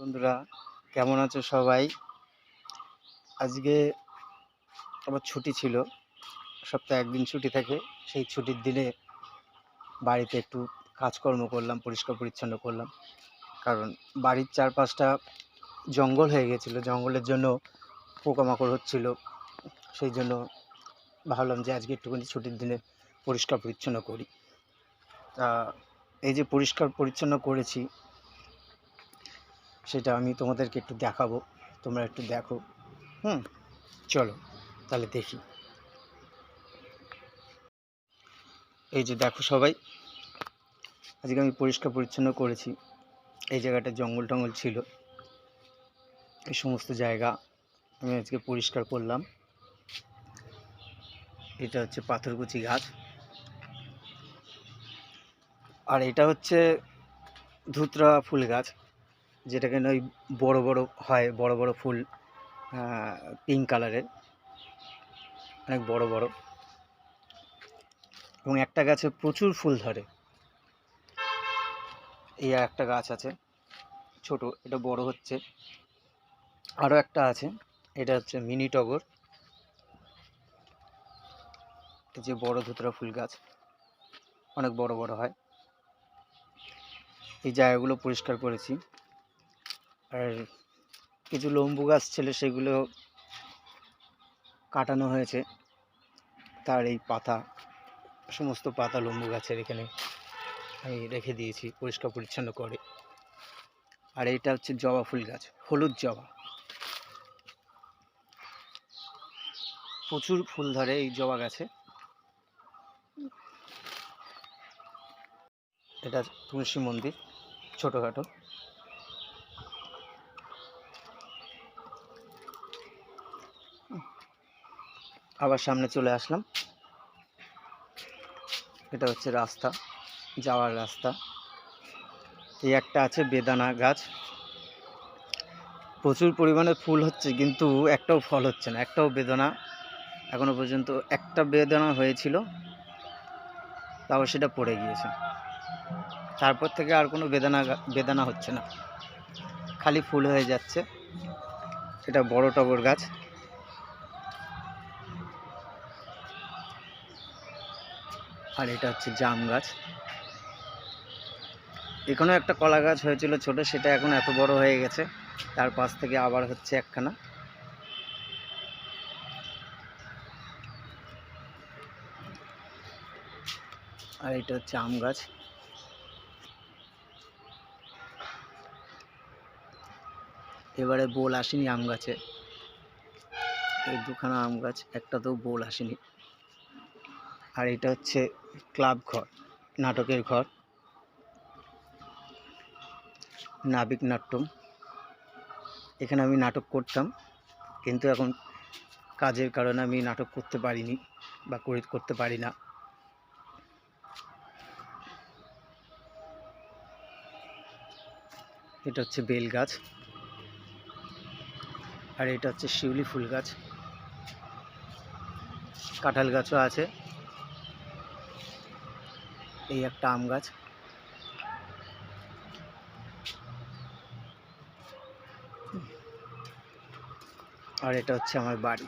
বন্ধুরা, কেমন আছো সবাই? আজকে আমার ছুটি ছিল, সপ্তাহে একদিন ছুটি থাকে, সেই ছুটির দিনে বাড়িতে একটু কাজকর্ম করলাম, পরিষ্কার পরিচ্ছন্ন করলাম। কারণ বাড়ির চারপাশটা জঙ্গল হয়ে গেছিল, জঙ্গলের জন্য পোকামাকড় হচ্ছিল। সেই জন্য ভাবলাম যে আজকে একটুখানি ছুটির দিনে পরিষ্কার পরিচ্ছন্ন করি। তা এই যে পরিষ্কার পরিচ্ছন্ন করেছি সেটা আমি তোমাদেরকে একটু দেখাবো। তোমরা একটু দেখো। হুম, চলো, তাহলে দেখি। এই যে দেখো সবাই, আজকে আমি পরিষ্কার পরিচ্ছন্ন করেছি। এই জায়গাটা জঙ্গল টঙ্গল ছিল। এই সমস্ত জায়গা আমি আজকে পরিষ্কার করলাম। এটা হচ্ছে পাথরকুচি গাছ। আর এটা হচ্ছে ধুতরা ফুল গাছ। যেটাকে ওই বড় বড় হয়, বড় বড় ফুল পিঙ্ক কালারের অনেক বড় বড়। এবং একটা গাছে প্রচুর ফুল ধরে। এই একটা গাছ আছে, ছোট, এটা বড় হচ্ছে। আরও একটা আছে, এটা হচ্ছে মিনি টগর। যে বড় ধুতরা ফুল গাছ, অনেক বড় বড় হয়। এই জায়গাগুলো পরিষ্কার করেছি। আর কিছু লম্বু গাছ ছিল সেগুলো কাটানো হয়েছে। তার এই পাতা, সমস্ত পাতা লম্বু গাছের এখানে আমি রেখে দিয়েছি পরিষ্কার পরিচ্ছন্ন করে। আর এইটা হচ্ছে জবা ফুল গাছ, হলুদ জবা। প্রচুর ফুল ধরে এই জবা গাছে। এটা তুলসী মন্দির, ছোটোখাটো। আবার সামনে চলে আসলাম। এটা হচ্ছে রাস্তা, যাওয়ার রাস্তা। এই একটা আছে বেদানা গাছ। প্রচুর পরিমাণে ফুল হচ্ছে, কিন্তু একটাও ফল হচ্ছে না, একটাও বেদনা। এখনও পর্যন্ত একটা বেদনা হয়েছিল তাও সেটা পড়ে গিয়েছে। তারপর থেকে আর কোনো বেদনা বেদনা হচ্ছে না। খালি ফুল হয়ে যাচ্ছে। এটা বড় টগর গাছ। আর এটা হচ্ছে জাম গাছ। এখানেও একটা কলা গাছ হয়েছিল ছোট, সেটা এখন এত বড় হয়ে গেছে। তার পাশ থেকে আবার হচ্ছে একখানা। আর এটা হচ্ছে আম গাছ। এবারে বোল আসেনি আম গাছে। এই দুখানা আম গাছ, একটাতেও বোল আসেনি। আর এটা হচ্ছে ক্লাব ঘর, নাটকের ঘর, নাবিক নাট্যম। এখানে আমি নাটক করতাম, কিন্তু এখন কাজের কারণে আমি নাটক করতে পারিনি বা করে, করতে পারি না। এটা হচ্ছে বেল গাছ, আর এটা হচ্ছে শিউলি ফুল গাছ। কাঁঠাল গাছও আছে। এই একটা আম গাছ। আর এটা হচ্ছে আমার বাড়ি।